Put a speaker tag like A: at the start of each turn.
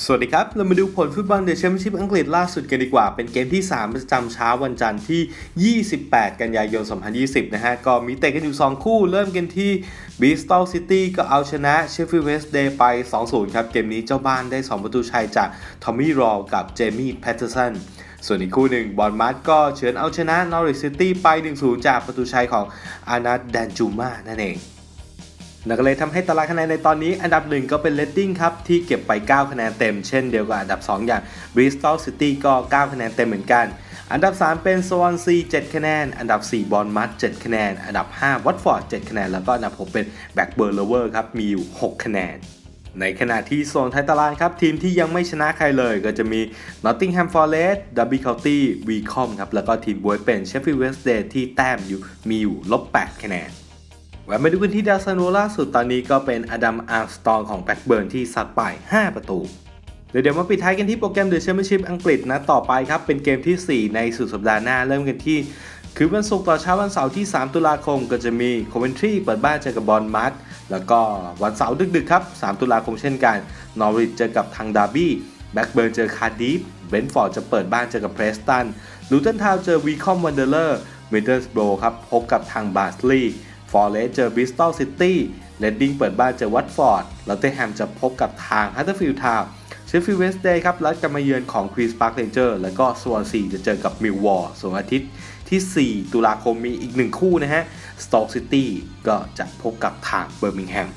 A: สวัสดีครับ เรามาดูผลฟุตบอลเดอะแชมเปี้ยนชิพอังกฤษล่าสุดกันดีกว่า เป็นเกมที่ 3 ประจำเช้าวันจันทร์ที่ 28 กันยายน 2020 นะฮะ ก็มีเตะกันอยู่ 2 คู่ เริ่มกันที่ Bristol City ก็เอาชนะ Sheffield Wednesday ไป 2-0 ครับ เกมนี้เจ้าบ้านได้ 2 ประตูชัยจากทอมมี่รอกับเจมี่แพตเทอร์สันส่วนอีกคู่หนึ่งบอลมัดก็เฉือนเอาชนะ Norwich City ไป 1-0 จากประตูชัยของอานัทแดนจูมานั่นเอง นั่นก็เลยทำให้ตารางคะแนนในตอนนี้อันดับ 1 ก็เป็นเลตติ้งครับ ที่เก็บไป 9 คะแนนเต็ม เช่นเดียวกับอันดับ 2 อย่าง Bristol City ก็ 9 คะแนนเต็มเหมือนกัน อันดับ 3 เป็น Swansea 7คะแนน อันดับ 4 บอลมัด7คะแนน อันดับ 5 Watford 7คะแนน แล้วก็อันดับ 6 เป็น Blackburn Rovers ครับ มีอยู่ 6 คะแนนในขณะที่โซนท้ายตารางครับ ทีมที่ยังไม่ชนะใครเลยก็จะมี Nottingham Forest Derby County Wycombe ครับ แล้วก็ทีมบวยเป็น Sheffield Wednesday ที่แต้มอยู่มีอยู่ลบ8คะแนน แหวนมาดูกันที่ดาวซันโวล่าสุดตอนนี้ก็เป็นอดัมอาร์มสตองของแบ็กเบิร์นที่ซัดไป 5 ประตูเดี๋ยวเดี๋ยวมาปิดท้ายกันที่โปรแกรมเดอะแชมเปี้ยนชิพอังกฤษนะต่อไปครับ เป็นเกมที่ 4 ในสุดสัปดาห์หน้าเริ่มกันที่ คือวันศุกร์ต่อเช้าวันเสาร์ที่ 3 ตุลาคมก็จะมีโคเวนทรีเปิดบ้านเจอกับบอลมัดแล้วก็วันเสาร์ดึกๆครับ 3 ตุลาคมเช่นกัน นอริ c เจอกับทางดาร์บี้แบ็กเบิร์นเจอคาร์ดิฟเบนฟอร์ดจะเปิดบ้านเจอกับเพรสตันลูตันทาวเจอวีคอมวันเดอร์เลอร์มิดเดิลสโบรครับพบกับทางบาสลีย์ ฟอร์เรสเจอบริสตอลซิตี้เลดดิ้งเปิดบ้านเจอวัตฟอร์ดลอตเทแฮมจะพบกับทางฮัตเตอร์ฟิลด์ทาวน์เชฟฟิลด์เวสเดย์ครับรัดกันมาเยือนของควีสปาร์คเรนเจอร์แล้วก็สวอนซีจะเจอกับมิลวอร์ส่วนอาทิตย์ที่ 4 ตุลาคมมีอีกหนึ่งคู่นะฮะสโตกซิตี้ก็จะพบกับทางเบอร์มิงแฮม